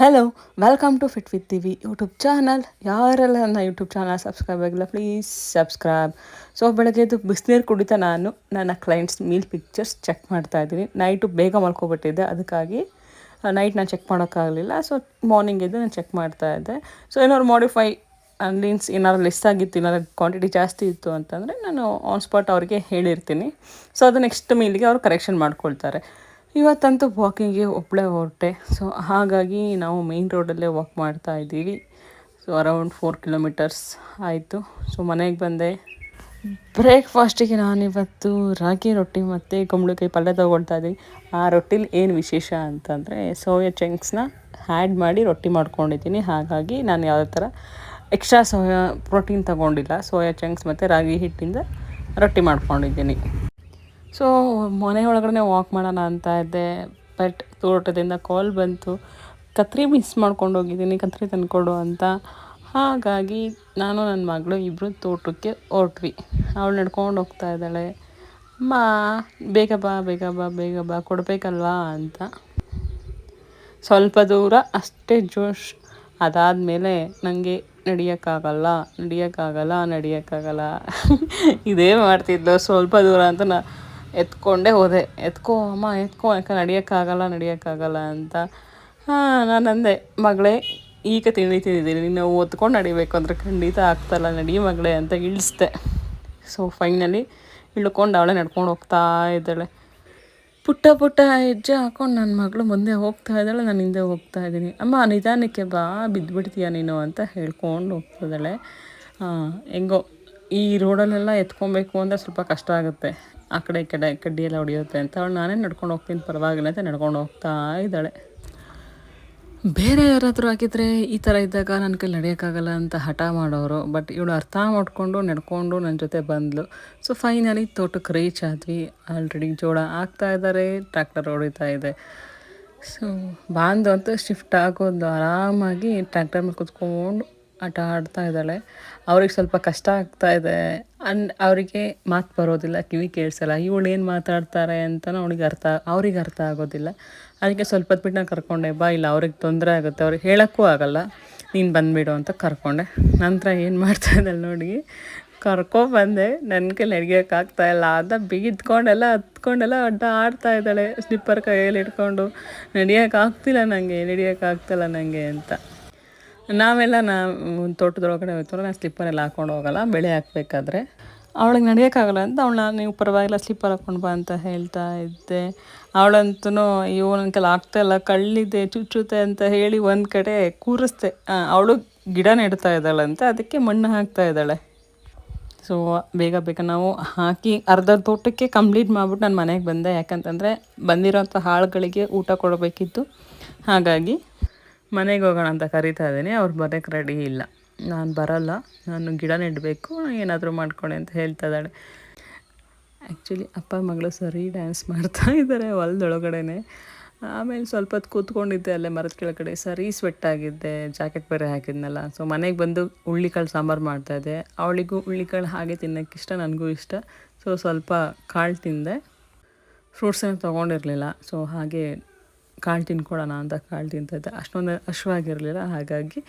Hello welcome to fit with TV YouTube channel ಯಾರೆಲ್ಲ ನನ್ನ YouTube channel subscribe ಆಗಿಲ್ಲ please subscribe so ಬೆಳಗ್ಗೆದು ಬಿಸಿನೀರು ಕುಡಿತಾ ನಾನು, ನನ್ನ ಕ್ಲೈಂಟ್ಸ್ ಮೀಲ್ ಪಿಕ್ಚರ್ಸ್ ಚೆಕ್ ಮಾಡ್ತಾ ಇದ್ದೀನಿ. ನೈಟು ಬೇಗ ಮಲ್ಕೊಬಿಟ್ಟಿದ್ದೆ ಅದಕ್ಕಾಗಿ ನೈಟ್ ನಾನು ಚೆಕ್ ಮಾಡೋಕ್ಕಾಗಲಿಲ್ಲ. ಸೊ ಮಾರ್ನಿಂಗ್ ಎದ್ದು ನಾನು ಚೆಕ್ ಮಾಡ್ತಾ ಇದ್ದೆ. ಸೊ ಏನಾದ್ರು ಮಾಡಿಫೈ ಮೀನ್ಸ್ ಏನಾದ್ರು ಲೆಸ್ ಆಗಿತ್ತು, ಏನಾದ್ರು ಕ್ವಾಂಟಿಟಿ ಜಾಸ್ತಿ ಇತ್ತು ಅಂತಂದರೆ, ನಾನು ಆನ್ ಸ್ಪಾಟ್ ಅವರಿಗೆ ಹೇಳಿರ್ತೀನಿ. ಸೊ ಅದು ನೆಕ್ಸ್ಟ್ ಮೀಲಿಗೆ ಅವರು ಕರೆಕ್ಷನ್ ಮಾಡ್ಕೊಳ್ತಾರೆ. ಇವತ್ತಂತೂ ವಾಕಿಂಗ್ಗೆ ಒಬ್ಬಳೇ ಹೊರಟೆ. ಸೊ ಹಾಗಾಗಿ ನಾವು ಮೇಯ್ನ್ ರೋಡಲ್ಲೇ ವಾಕ್ ಮಾಡ್ತಾ ಇದ್ದೀವಿ. ಸೊ ಅರೌಂಡ್ ಫೋರ್ ಕಿಲೋಮೀಟರ್ಸ್ ಆಯಿತು. ಸೊ ಮನೆಗೆ ಬಂದೆ. ಬ್ರೇಕ್ಫಾಸ್ಟಿಗೆ ನಾನಿವತ್ತು ರಾಗಿ ರೊಟ್ಟಿ ಮತ್ತು ಕುಂಬಳಕಾಯಿ ಪಲ್ಯ ತೊಗೊಳ್ತಾ ಇದ್ದೀನಿ. ಆ ರೊಟ್ಟಿಲಿ ಏನು ವಿಶೇಷ ಅಂತಂದರೆ ಸೋಯಾ ಚಂಕ್ಸ್ನ ಆ್ಯಡ್ ಮಾಡಿ ರೊಟ್ಟಿ ಮಾಡ್ಕೊಂಡಿದ್ದೀನಿ. ಹಾಗಾಗಿ ನಾನು ಯಾವುದೇ ಥರ ಎಕ್ಸ್ಟ್ರಾ ಸೋಯಾ ಪ್ರೋಟೀನ್ ತೊಗೊಂಡಿಲ್ಲ. ಸೋಯಾ ಚಂಕ್ಸ್ ಮತ್ತು ರಾಗಿ ಹಿಟ್ಟಿಂದ ರೊಟ್ಟಿ ಮಾಡ್ಕೊಂಡಿದ್ದೀನಿ. ಸೊ ಮನೆ ಒಳಗಡೆ ವಾಕ್ ಮಾಡೋಣ ಅಂತ ಇದ್ದೆ ಬಟ್ ತೋಟದಿಂದ ಕಾಲ್ ಬಂತು. ಕತ್ರಿ ಮಿಸ್ ಮಾಡ್ಕೊಂಡು ಹೋಗಿದ್ದೀನಿ, ಕತ್ರಿ ತಂದ್ಕೊಡು ಅಂತ. ಹಾಗಾಗಿ ನಾನು ನನ್ನ ಮಗಳು ಇಬ್ಬರು ತೋಟಕ್ಕೆ ಹೊರಟ್ವಿ. ಅವಳು ನಡ್ಕೊಂಡು ಹೋಗ್ತಾ ಇದ್ದಾಳೆ. ಅಮ್ಮ, ಬೇಗ ಬಾ ಬೇಗ ಬಾ ಬೇಗ ಬಾ, ಕೊಡಬೇಕಲ್ವಾ? ಅಂತ. ಸ್ವಲ್ಪ ದೂರ ಅಷ್ಟೇ ಜೋಶ್ ಅದಾದಮೇಲೆ ನನಗೆ ನಡಿಯೋಕ್ಕಾಗಲ್ಲ ನಡಿಯೋಕ್ಕಾಗಲ್ಲ ನಡಿಯೋಕ್ಕಾಗಲ್ಲ. ಇದೇ ಮಾಡ್ತಿದ್ದೋ ಸ್ವಲ್ಪ ದೂರ ಅಂತ ನಾ ಎತ್ಕೊಂಡೇ ಹೋದೆ. ಎತ್ಕೋ, ಅಮ್ಮ, ಎತ್ಕೋ ಯಾಕೆ ನಡಿಯೋಕ್ಕಾಗಲ್ಲ ನಡಿಯೋಕ್ಕಾಗಲ್ಲ ಅಂತ. ಹಾಂ, ನಾನು ಅಂದೆ, ಮಗಳೇ, ಈಗ ತಿಂಡಿ ತಿಂದಿದ್ದೀನಿ ನೀನು ಒತ್ಕೊಂಡು ನಡಿಬೇಕು ಅಂದರೆ ಖಂಡಿತ ಆಗ್ತಲ್ಲ, ನಡಿ ಮಗಳೇ ಅಂತ ಇಳಿಸ್ದೆ. ಸೊ ಫೈನಲಿ ಇಳ್ಕೊಂಡು ಅವಳೆ ನಡ್ಕೊಂಡು ಹೋಗ್ತಾ ಇದ್ದಾಳೆ. ಪುಟ್ಟ ಪುಟ್ಟ ಹೆಜ್ಜೆ ಹಾಕೊಂಡು ನನ್ನ ಮಗಳು ಮುಂದೆ ಹೋಗ್ತಾ ಇದ್ದಾಳೆ, ನಾನು ಹಿಂದೆ ಹೋಗ್ತಾ ಇದ್ದೀನಿ. ಅಮ್ಮ, ನಿಧಾನಕ್ಕೆ ಬಾ, ಬಿದ್ದುಬಿಡ್ತೀಯ ನೀನು ಅಂತ ಹೇಳ್ಕೊಂಡು ಹೋಗ್ತಿದ್ದಾಳೆ ಹೆಂಗೋ, ಈ ರೋಡಲ್ಲೆಲ್ಲ ಎತ್ಕೊಬೇಕು ಅಂದರೆ ಸ್ವಲ್ಪ ಕಷ್ಟ ಆಗುತ್ತೆ. ಆ ಕಡೆ ಈ ಕಡೆ ಕಡ್ಡಿ ಎಲ್ಲ ಹೊಡೆಯುತ್ತೆ ಅಂತ ಅವಳು ನಾನೇ ನಡ್ಕೊಂಡು ಹೋಗ್ತೀನಿ, ಪರವಾಗಿಲ್ಲ ಅಂತ ನಡ್ಕೊಂಡು ಹೋಗ್ತಾ ಇದ್ದಾಳೆ. ಬೇರೆ ಯಾರಾದರೂ ಹಾಕಿದರೆ ಈ ಥರ ಇದ್ದಾಗ ನನ್ನ ಕೈ ನಡೆಯೋಕ್ಕಾಗಲ್ಲ ಅಂತ ಹಠ ಮಾಡೋರು ಬಟ್ ಇವಳು ಅರ್ಥ ಮಾಡಿಕೊಂಡು ನಡ್ಕೊಂಡು ನನ್ನ ಜೊತೆ ಬಂದಳು ಸೊ ಫೈನಲಿ ತೋಟಕ್ಕೆ ರೀಚ್ ಆದ್ವಿ. ಆಲ್ರೆಡಿ ಜೋಳ ಆಗ್ತಾ ಇದ್ದಾರೆ ಟ್ರ್ಯಾಕ್ಟರ್ ಹೊಡಿತಾ ಇದೆ. ಸೊ ಬಾಂಧವಂತೂ ಅಂತ ಶಿಫ್ಟ್ ಆಗೋದು, ಆರಾಮಾಗಿ ಟ್ರ್ಯಾಕ್ಟರ್ ಮೇಲೆ ಕುತ್ಕೊಂಡು ಆಟ ಆಡ್ತಾ ಇದ್ದಾಳೆ. ಅವ್ರಿಗೆ ಸ್ವಲ್ಪ ಕಷ್ಟ ಆಗ್ತಾ ಇದೆ. ಅನ್, ಅವರಿಗೆ ಮಾತು ಬರೋದಿಲ್ಲ, ಕಿವಿ ಕೇಳಿಸಲ್ಲ. ಇವಳು ಏನು ಮಾತಾಡ್ತಾರೆ ಅಂತಲೂ ಅವಳಿಗೆ ಅರ್ಥ, ಅವ್ರಿಗೆ ಅರ್ಥ ಆಗೋದಿಲ್ಲ. ಅದಕ್ಕೆ ಸ್ವಲ್ಪ ಹೊತ್ತು ಬಿಟ್ಟು ನಾನು ಕರ್ಕೊಂಡೆ, ಬಾ ಇಲ್ಲ, ಅವ್ರಿಗೆ ತೊಂದರೆ ಆಗುತ್ತೆ. ಅವ್ರಿಗೆ ಹೇಳೋಕ್ಕೂ ಆಗಲ್ಲ. ನೀನು ಬಂದುಬಿಡು ಅಂತ ಕರ್ಕೊಂಡೆ. ನಂತರ ಏನು ಮಾಡ್ತಾ ಇದ್ದಾಳೆ ನೋಡಿ ಕರ್ಕೊಬಂದೆ ನನ್ನ ಕೈಲಿ ಇಲ್ಲ. ಅಂತ ಬಿಗಿದ್ಕೊಂಡೆಲ್ಲ, ಹತ್ಕೊಂಡೆಲ್ಲ ಅಡ್ಡ ಆಡ್ತಾ ಇದ್ದಾಳೆ. ಸ್ಲಿಪ್ಪರ್ ಕೈಯಲ್ಲಿ ಇಟ್ಕೊಂಡು ನಡಿಯೋಕ್ಕಾಗ್ತಿಲ್ಲ ನನಗೆ ನಡಿಯೋಕ್ಕಾಗ್ತಿಲ್ಲ ನನಗೆ ಅಂತ. ನಾವೆಲ್ಲ ನಾ ತೋಟದೊಳಗಡೆ ಹೋಗ್ತಾರೆ ನಾನು ಸ್ಲಿಪ್ಪರೆಲ್ಲ ಹಾಕೊಂಡು ಹೋಗಲ್ಲ, ಬೆಳೆ ಹಾಕ್ಬೇಕಾದ್ರೆ. ಅವಳಿಗೆ ನಡೆಯೋಕ್ಕಾಗಲ್ಲ ಅಂತ ಅವಳನ್ನ, ನೀವು ಪರವಾಗಿಲ್ಲ ಸ್ಲಿಪ್ಪರ್ ಹಾಕ್ಕೊಂಡು ಬಾ ಅಂತ ಹೇಳ್ತಾ ಇದ್ದೆ. ಅವಳಂತೂ ಅಯ್ಯೋ ನನ್ನ ಕೈಲಿ ಆಗ್ತಾಯಿಲ್ಲ ಕಳ್ಳಿದೆ, ಚುಚ್ಚುತ್ತೆ ಅಂತ ಹೇಳಿ ಒಂದು ಕಡೆ ಕೂರಿಸ್ದೆ ಅವಳು ಗಿಡ ನೆಡ್ತಾ ಇದ್ದಾಳಂತೆ ಅದಕ್ಕೆ ಮಣ್ಣು ಹಾಕ್ತಾ ಇದ್ದಾಳೆ. ಸೊ ಬೇಗ ಬೇಗ ನಾವು ಹಾಕಿ ಅರ್ಧ ತೋಟಕ್ಕೆ ಕಂಪ್ಲೀಟ್ ಮಾಡಿಬಿಟ್ಟು ನಾನು ಮನೆಗೆ ಬಂದೆ. ಯಾಕಂತಂದರೆ ಬಂದಿರೋಂಥ ಹಾಳುಗಳಿಗೆ ಊಟ ಕೊಡಬೇಕಿತ್ತು. ಹಾಗಾಗಿ ಮನೆಗೆ ಹೋಗೋಣ ಅಂತ ಕರಿತಾ ಇದ್ದೀನಿ. ಅವ್ರು ಬರೋಕ್ಕೆ ರೆಡಿ ಇಲ್ಲ. ನಾನು ಬರಲ್ಲ. ನಾನು ಗಿಡ ನೆಡಬೇಕು. ಏನಾದರೂ ಮಾಡ್ಕೊಳ್ಳಿ ಅಂತ ಹೇಳ್ತಾ ಇದ್ದಾಳೆ. ಆ್ಯಕ್ಚುಲಿ ಅಪ್ಪ ಮಗಳು ಸರಿ ಡ್ಯಾನ್ಸ್ ಮಾಡ್ತಾ ಇದ್ದಾರೆ ಹೊಲದೊಳಗಡೆನೆ. ಆಮೇಲೆ ಸ್ವಲ್ಪ ಹೊತ್ತು ಕೂತ್ಕೊಂಡಿದ್ದೆ ಅಲ್ಲೇ ಮರದ ಕೆಳಗಡೆ. ಸರಿ ಸ್ವೆಟ್ ಆಗಿದ್ದೆ. ಜಾಕೆಟ್ ಬೇರೆ ಹಾಕಿದ್ನಲ್ಲ. ಸೊ ಮನೆಗೆ ಬಂದು ಹುಳ್ಳಿಕಾಳು ಸಾಂಬಾರು ಮಾಡ್ತಾಯಿದ್ದೆ ಅವಳಿಗೂ ಹುಳ್ಳಿಕಾಳು ಹಾಗೆ ತಿನ್ನೋಕ್ಕೆ ಇಷ್ಟ, ನನಗೂ ಇಷ್ಟ. ಸೊ ಸ್ವಲ್ಪ ಕಾಳು ತಿಂದೆ. ಫ್ರೂಟ್ಸ್ ಏನು ತೊಗೊಂಡಿರಲಿಲ್ಲ. ಸೊ ಹಾಗೆ ಕಾಳು ತಿನ್ಕೊಳ್ಳೋಣ ಅಂತ ಕಾಳು ತಿಂತಾಯಿದ್ದೆ ಅಷ್ಟೊಂದು ಹಶ್ವಾಗಿರಲಿಲ್ಲ, ಹಾಗಾಗಿ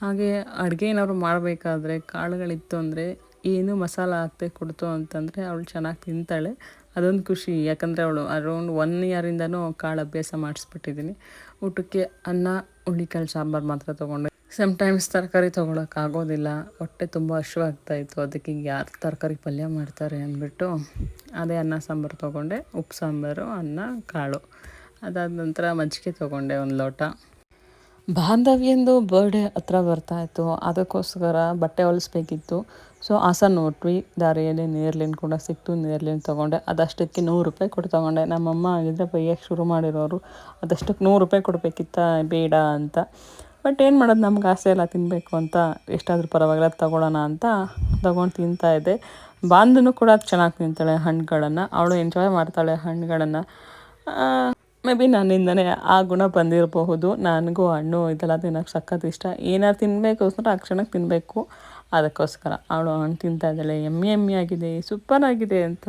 ಹಾಗೆ ಅಡುಗೆ ಏನಾದ್ರು ಮಾಡಬೇಕಾದ್ರೆ ಕಾಳುಗಳಿತ್ತು ಅಂದರೆ ಏನು ಮಸಾಲ ಹಾಕ್ದೆ ಕೊಡ್ತು ಅಂತಂದರೆ ಅವಳು ಚೆನ್ನಾಗಿ ತಿಂತಾಳೆ. ಅದೊಂದು ಖುಷಿ, ಯಾಕಂದರೆ ಅವಳು ಅರೌಂಡ್ ಒನ್ ಇಯರಿಂದನೂ ಕಾಳು ಅಭ್ಯಾಸ ಮಾಡಿಸ್ಬಿಟ್ಟಿದ್ದೀನಿ ಊಟಕ್ಕೆ ಅನ್ನ ಹುಳ್ಳಿಕಾಳು ಸಾಂಬಾರು ಮಾತ್ರ ತೊಗೊಂಡೆ. ಸಮ್ಟೈಮ್ಸ್ ತರಕಾರಿ ತೊಗೊಳಕ್ಕಾಗೋದಿಲ್ಲ ಹೊಟ್ಟೆ ತುಂಬ ಹಶುವಾಗ್ತಾಯಿತ್ತು ಅದಕ್ಕೆ ಯಾರು ತರಕಾರಿ ಪಲ್ಯ ಮಾಡ್ತಾರೆ ಅಂದ್ಬಿಟ್ಟು ಅದೇ ಅನ್ನ ಸಾಂಬಾರು ತೊಗೊಂಡೆ. ಉಪ್ಪು ಸಾಂಬಾರು, ಅನ್ನ, ಕಾಳು. ಅದಾದ ನಂತರ ಮಜ್ಜಿಗೆ ತೊಗೊಂಡೆ ಒಂದು ಲೋಟ. ಬಾಂಧವ್ಯಂದು ಬರ್ಡೇ ಹತ್ರ ಬರ್ತಾಯಿತ್ತು ಅದಕ್ಕೋಸ್ಕರ ಬಟ್ಟೆ ಹೊಲಿಸ್ಬೇಕಿತ್ತು. ಸೊ ಆಸ ನೋಟ್ವಿ ದಾರಿಯಲ್ಲಿ ನೇರ್ಲಿನ್ ಕೂಡ ಸಿಕ್ತು. ನೇರ್ಲಿನ್ ತೊಗೊಂಡೆ. ಅದಷ್ಟಕ್ಕೆ ನೂರು ರೂಪಾಯಿ ಕೊಟ್ಟು ತೊಗೊಂಡೆ. ನಮ್ಮಮ್ಮ ಆಗಿದ್ದರೆ ಬೈಯಕ್ಕೆ ಶುರು ಮಾಡಿರೋರು. ಅದಷ್ಟಕ್ಕೆ ನೂರು ರೂಪಾಯಿ ಕೊಡಬೇಕಿತ್ತ, ಬೇಡ ಅಂತ. ಬಟ್ ಏನು ಮಾಡೋದು? ನಮ್ಗೆ ಆಸೆ ಎಲ್ಲ ತಿನ್ನಬೇಕು ಅಂತ. ಎಷ್ಟಾದರೂ ಪರವಾಗಿಲ್ಲ. ತೊಗೊಳ್ಳೋಣ ಅಂತ ತೊಗೊಂಡು ತಿಂತಾಯಿದ್ದೆ ಬಾಂಧನು ಕೂಡ ಚೆನ್ನಾಗಿ ತಿಂತಾಳೆ ಹಣ್ಣುಗಳನ್ನು. ಅವಳು ಎಂಜಾಯ್ ಮಾಡ್ತಾಳೆ ಹಣ್ಣುಗಳನ್ನು. ಮೇ ಬಿ ನನ್ನಿಂದನೇ ಆ ಗುಣ ಬಂದಿರಬಹುದು. ನನಗೂ ಹಣ್ಣು ಇದೆಲ್ಲ ತಿನ್ನೋಕ್ಕೆ ಸಖತ್ ಇಷ್ಟ. ಏನಾರು ತಿನ್ನಬೇಕು ಅಂದ್ರೆ ಆ ಕ್ಷಣಕ್ಕೆ ತಿನ್ನಬೇಕು ಅದಕ್ಕೋಸ್ಕರ ಅವಳು ಹಣ್ಣು ತಿಂತಾ ಇದ್ದಾಳೆ. ಎಮ್ಮೆ ಎಮ್ಮಿ ಆಗಿದೆ, ಸೂಪರ್ ಆಗಿದೆ ಅಂತ.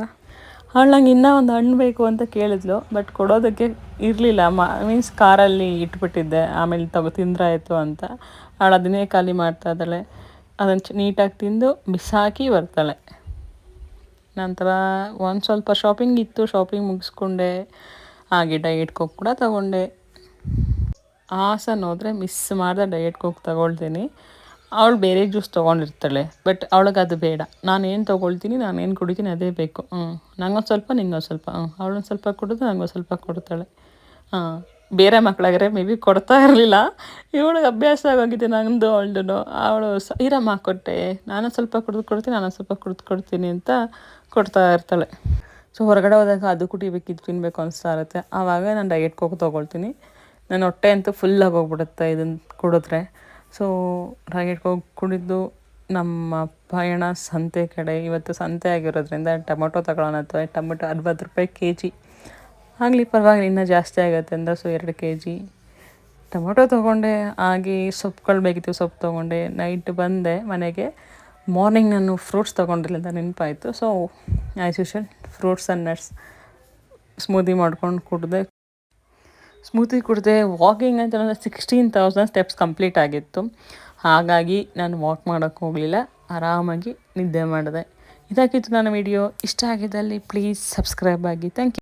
ಅವಳು ನಂಗೆ ಇನ್ನೂ ಒಂದು ಹಣ್ಣು ಬೇಕು ಅಂತ ಕೇಳಿದ್ಲು ಬಟ್ ಕೊಡೋದಕ್ಕೆ ಇರಲಿಲ್ಲ. ಮ ಮೀನ್ಸ್ ಕಾರಲ್ಲಿ ಇಟ್ಬಿಟ್ಟಿದ್ದೆ. ಆಮೇಲೆ ತಗೋ, ತಿಂದ್ರಾಯಿತು ಅಂತ. ಅವಳು ಅದನ್ನೇ ಖಾಲಿ ಮಾಡ್ತಾ ಇದ್ದಾಳೆ. ಅದನ್ನು ನೀಟಾಗಿ ತಿಂದು ಬಿಸಾಕಿ ಬರ್ತಾಳೆ. ನಂತರ ಒಂದು ಸ್ವಲ್ಪ ಶಾಪಿಂಗ್ ಇತ್ತು. ಶಾಪಿಂಗ್ ಮುಗಿಸ್ಕೊಂಡೆ. ಹಾಗೆ ಡಯಟ್ ಕೋಕ್ ಕೂಡ ತಗೊಂಡೆ. ಹಾಸನ ಹೋದರೆ ಮಿಸ್ ಮಾಡಿದೆ ಡಯಟ್ ಕೋಕ್ ತಗೊಳ್ತೀನಿ. ಅವಳು ಬೇರೆ ಜ್ಯೂಸ್ ತೊಗೊಂಡಿರ್ತಾಳೆ ಬಟ್ ಅವಳಿಗೆ ಅದು ಬೇಡ. ನಾನು ಏನು ತೊಗೊಳ್ತೀನಿ ನಾನು ಏನು ಕುಡಿತೀನಿ ಅದೇ ಬೇಕು. ಹ್ಞೂ ನಂಗೊಂದು ಸ್ವಲ್ಪ, ನಿಂಗೊಂದು ಸ್ವಲ್ಪ. ಹ್ಞೂ ಅವಳೊಂದು ಸ್ವಲ್ಪ ಕುಡಿದು ನಂಗೊಂದು ಸ್ವಲ್ಪ ಕೊಡ್ತಾಳೆ. ಹಾಂ, ಬೇರೆ ಮಕ್ಕಳಾಗ್ರೆ ಮೇ ಬಿ ಕೊಡ್ತಾ ಇರಲಿಲ್ಲ. ಇವಳಿಗೆ ಅಭ್ಯಾಸ ಆಗೋಗಿದೆ ನಂದು ಅವಳದು ಅವಳು ಸ, ಇರಮ್ಮ ಕೊಟ್ಟೆ. ನಾನು ಸ್ವಲ್ಪ ಕುಡಿದು ಕೊಡ್ತೀನಿ ನಾನು ಸ್ವಲ್ಪ ಕುಡಿದು ಕೊಡ್ತೀನಿ ಅಂತ ಕೊಡ್ತಾ ಇರ್ತಾಳೆ. ಸೊ ಹೊರಗಡೆ ಹೋದಾಗ ಅದು ಕುಡಿಬೇಕಿದ್ದು ತಿನ್ನಬೇಕು ಅನಿಸ್ತಾ ಇರುತ್ತೆ. ಆವಾಗ ನಾನು ಡಯಟ್ ಕೋಕ್ ತೊಗೊಳ್ತೀನಿ. ನನ್ನ ಹೊಟ್ಟೆ ಅಂತೂ ಫುಲ್ ಹೋಗ್ಬಿಡುತ್ತೆ ಇದನ್ನು ಕುಡಿದ್ರೆ. ಸೊ ಡಯಟ್ ಕೋಕ್ ಕುಡಿದು ನಮ್ಮ ಪಯಣ ಸಂತೆ ಕಡೆ, ಇವತ್ತು ಸಂತೆ ಆಗಿರೋದ್ರಿಂದ ಟೊಮೊಟೊ ತಗೊಳ್ಳೋಣ ಅಥವಾ ಟೊಮೊಟೊ ಅರವತ್ತು ರೂಪಾಯಿ ಕೆ ಜಿ ಆಗಲಿ ಪರವಾಗಿಲ್ಲ, ಇನ್ನೂ ಜಾಸ್ತಿ ಆಗುತ್ತೆ ಅಂದರೆ ಸೊ ಎರಡು ಕೆ ಜಿ ಟೊಮೊಟೊ ತೊಗೊಂಡೆ, ಆಗಿ ಸೊಪ್ಪುಗಳು ಬೇಕಿತ್ತು, ಸೊಪ್ಪು ತೊಗೊಂಡೆ. ನೈಟ್ ಬಂದೆ ಮನೆಗೆ. ಮಾರ್ನಿಂಗ್ ನಾನು ಫ್ರೂಟ್ಸ್ ತೊಗೊಂಡಿಲ್ಲ ಅಂತ ನೆನಪಾಯಿತು. So as usual fruits and nuts smoothie ಮಾಡ್ಕೊಂಡು ಕುಡಿದೆ. ಸ್ಮೂತಿ ಕುಡಿದೆ ವಾಕಿಂಗ್ ಅಂತ ಅಂದರೆ ಸಿಕ್ಸ್ಟೀನ್ ತೌಸಂಡ್ ಸ್ಟೆಪ್ಸ್ ಕಂಪ್ಲೀಟ್ ಆಗಿತ್ತು. ಹಾಗಾಗಿ ನಾನು ವಾಕ್ ಮಾಡೋಕ್ಕೆ ಹೋಗಲಿಲ್ಲ. ಆರಾಮಾಗಿ ನಿದ್ದೆ ಮಾಡಿದೆ. ಇದಾಗಿತ್ತು ನನ್ನ ವಿಡಿಯೋ ಇಷ್ಟ ಆಗಿದ್ದಲ್ಲಿ ಪ್ಲೀಸ್ ಸಬ್ಸ್ಕ್ರೈಬ್ ಆಗಿ. Thank you